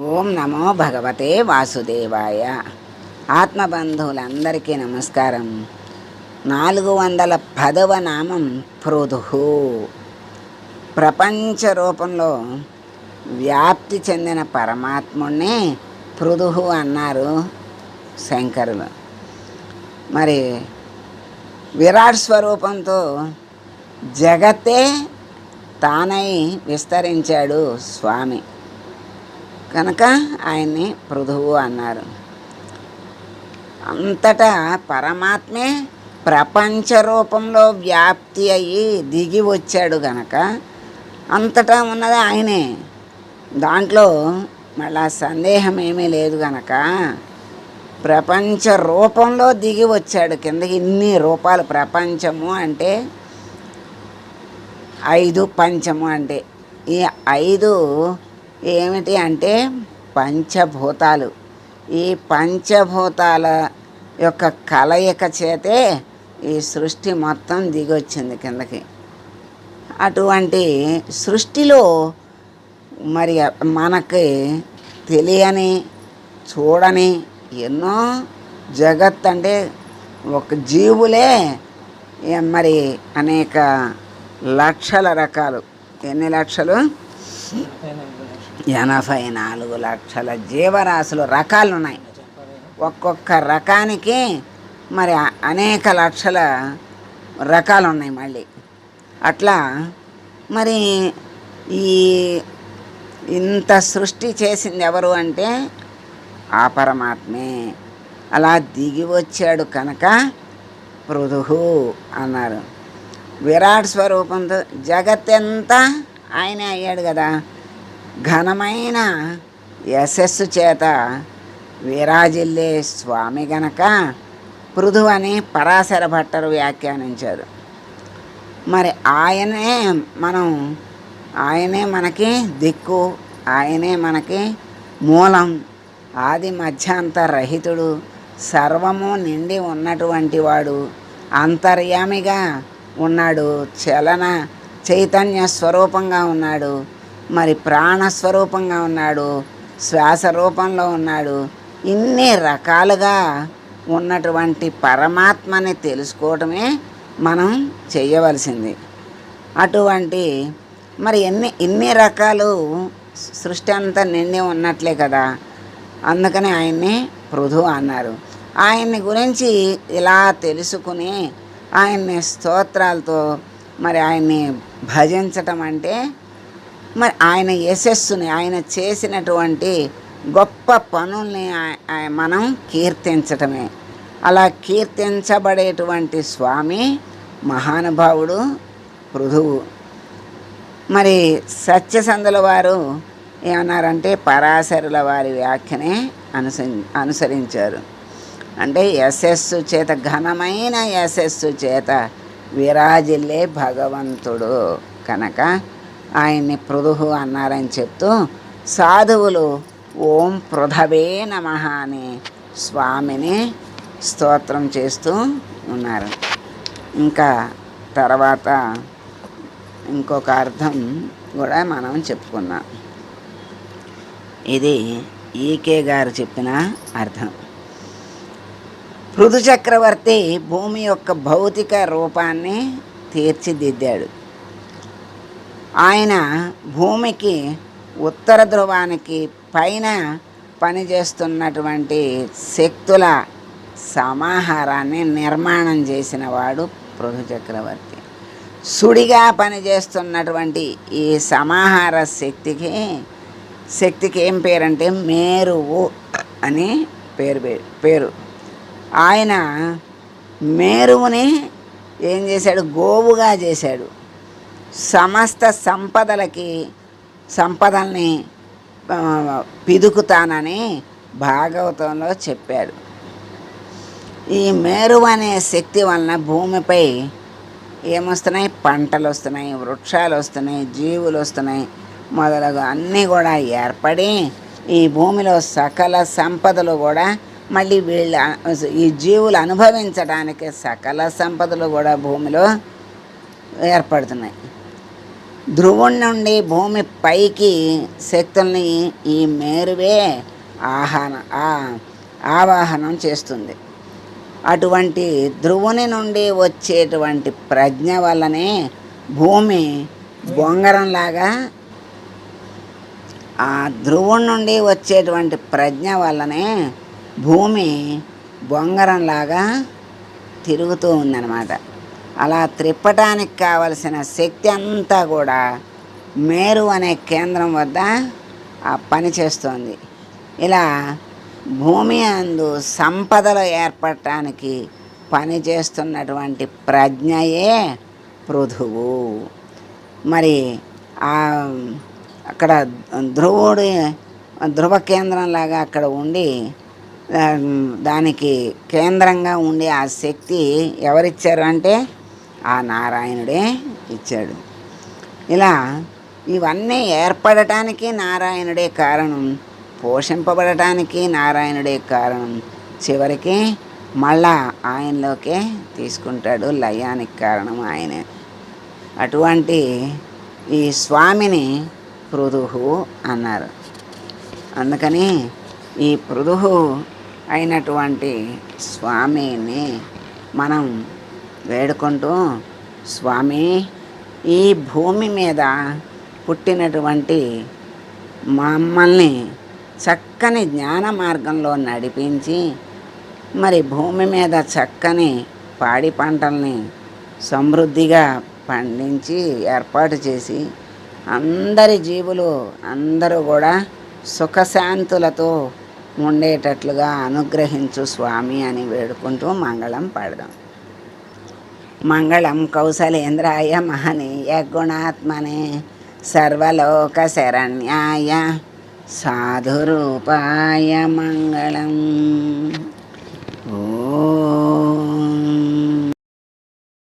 ఓం నమో భగవతే వాసుదేవాయ. ఆత్మబంధువులందరికీ నమస్కారం. నాలుగు వందల పదవ నామం పృథు ప్రపంచ రూపంలో వ్యాప్తి చెందిన పరమాత్ముణ్ణి పృథు అన్నారు శంకరులు. మరి విరాట్ స్వరూపంతో జగతే తానై విస్తరించాడు స్వామి. కనుక ఆయన్ని పృథువు అన్నారు. అంతటా పరమాత్మే ప్రపంచ రూపంలో వ్యాప్తి అయ్యి దిగి వచ్చాడు గనక అంతటా ఉన్నది ఆయనే. దాంట్లో మళ్ళా సందేహం ఏమీ లేదు గనక ప్రపంచ రూపంలో దిగి వచ్చాడు. కిందకి ఇన్ని రూపాలు ప్రపంచము అంటే ఐదు పంచము అంటే ఈ ఐదు ఏమిటి అంటే పంచభూతాలు. ఈ పంచభూతాల యొక్క కలయిక చేతే ఈ సృష్టి మొత్తం దిగొచ్చింది కిందకి. అటువంటి సృష్టిలో మరి మనకి తెలియని చూడని ఎన్నో జగత్ అంటే ఒక జీవులే మరి అనేక లక్షల రకాలు. ఎన్ని లక్షలు? ఎనభై నాలుగు లక్షల జీవరాశులు రకాలు ఉన్నాయి ఒక్కొక్క రకానికి మరి అనేక లక్షల రకాలు ఉన్నాయి మళ్ళీ. అట్లా మరి ఈ ఇంత సృష్టి చేసింది ఎవరు అంటే ఆ పరమాత్మే. అలా దిగి వచ్చాడు కనుక పృథు అన్నారు. విరాట్ స్వరూపంతో జగత్ ఎంత ఆయనే అయ్యాడు కదా. ఘనమైన యశస్సు చేత విరాజిల్లే స్వామి గనక పృథు అని పరాశర భట్టరు వ్యాఖ్యానించారు. మరి ఆయనే మనం ఆయనే మనకి దిక్కు ఆయనే మనకి మూలం ఆది మధ్యాంత రహితుడు సర్వము నిండి ఉన్నటువంటి వాడు అంతర్యామిగా ఉన్నాడు చలన చైతన్య స్వరూపంగా ఉన్నాడు మరి ప్రాణస్వరూపంగా ఉన్నాడు శ్వాస రూపంలో ఉన్నాడు ఇన్ని రకాలుగా ఉన్నటువంటి పరమాత్మని తెలుసుకోవటమే మనం చేయవలసింది. అటువంటి మరి ఎన్ని ఇన్ని రకాలు సృష్టి అంతా నిండి ఉన్నట్లే కదా. అందుకని ఆయన్ని పృథు అన్నారు. ఆయన్ని గురించి ఇలా తెలుసుకుని ఆయన్ని స్తోత్రాలతో మరి ఆయన్ని భజించటం అంటే మరి ఆయన యశస్సుని ఆయన చేసినటువంటి గొప్ప పనుల్ని మనం కీర్తించటమే. అలా కీర్తించబడేటువంటి స్వామి మహానుభావుడు పృథువు. మరి సత్యసంధుల వారు ఏమన్నారంటే పరాశరుల వారి వ్యాఖ్యనే అనుసరి అనుసరించారు. అంటే యశస్సు చేత ఘనమైన యశస్సు చేత విరాజిల్లే భగవంతుడు కనుక ఆయన్ని పృథు అన్నారని చెప్తూ సాధువులు ఓం పృథవే నమ అని స్వామిని స్తోత్రం చేస్తూ ఉన్నారు. ఇంకా తర్వాత ఇంకొక అర్థం కూడా మనం చెప్పుకున్నాం ఇది ఈకే గారు చెప్పిన అర్థం. పృథు చక్రవర్తి భూమి యొక్క భౌతిక రూపాన్ని తీర్చిదిద్దాడు. ఆయన భూమికి ఉత్తర ధ్రువానికి పైన పనిచేస్తున్నటువంటి శక్తుల సమాహారాన్ని నిర్మాణం చేసిన వాడు పృథు చక్రవర్తి. సుడిగా పనిచేస్తున్నటువంటి ఈ సమాహార శక్తికి శక్తికి ఏం పేరంటే మేరువు అని పేరు పేరు. ఆయన మేరువుని ఏం చేశాడు? గోవుగా చేశాడు. సమస్త సంపదలకి సంపదల్ని పిదుకుతానని భాగవతంలో చెప్పాడు. ఈ మేరు అనే శక్తి వలన భూమిపై ఏమొస్తున్నాయి? పంటలు వస్తున్నాయి వృక్షాలు వస్తున్నాయి జీవులు వస్తున్నాయి మొదలగు అన్నీ కూడా ఏర్పడి ఈ భూమిలో సకల సంపదలు కూడా మళ్ళీ వీళ్ళ ఈ జీవులు అనుభవించడానికి సకల సంపదలు కూడా భూమిలో ఏర్పడుతున్నాయి. ధ్రువం నుండి భూమి పైకి శక్తుల్ని ఈ మేరువే ఆహాన ఆ- ఆవాహనం చేస్తుంది. అటువంటి ధ్రువుని నుండి వచ్చేటువంటి ప్రజ్ఞ వల్లనే భూమి బొంగరంలాగా ఆ ధ్రువం నుండి వచ్చేటువంటి ప్రజ్ఞ వల్లనే భూమి బొంగరంలాగా తిరుగుతూ ఉందన్నమాట. అలా త్రిప్పటానికి కావలసిన శక్తి అంతా కూడా మేరు అనే కేంద్రం వద్ద పనిచేస్తోంది ఇలా భూమి అందు సంపదలు ఏర్పడటానికి పనిచేస్తున్నటువంటి ప్రజ్ఞయే పృథువు. మరి ఆ అక్కడ ధ్రువుడి ధ్రువ కేంద్రంలాగా అక్కడ ఉండి దానికి కేంద్రంగా ఉండే ఆ శక్తి ఎవరిచ్చారు అంటే ఆ నారాయణుడే ఇచ్చాడు. ఇలా ఇవన్నీ ఏర్పడటానికి నారాయణుడే కారణం పోషింపబడటానికి నారాయణుడే కారణం. చివరికి మళ్ళా ఆయనలోకే తీసుకుంటాడు లయానికి కారణం ఆయనే. అటువంటి ఈ స్వామిని పృదుహు అన్నారు. అందుకని ఈ పృదుహు అయినటువంటి స్వామిని మనం వేడుకుంటూ స్వామి ఈ భూమి మీద పుట్టినటువంటి మమ్మల్ని చక్కని జ్ఞాన మార్గంలో నడిపించి మరి భూమి మీద చక్కని పాడి పంటల్ని సమృద్ధిగా పండించి ఏర్పాటు చేసి అందరి జీవులు అందరూ కూడా సుఖశాంతులతో ఉండేటట్లుగా అనుగ్రహించు స్వామి అని వేడుకుంటూ మంగళం పాడదాం. మంగళం కౌశలేంద్రాయ మహనీయ గుణాత్మనే సర్వలోక శరణ్యాయ సాధురూపాయ మంగళం.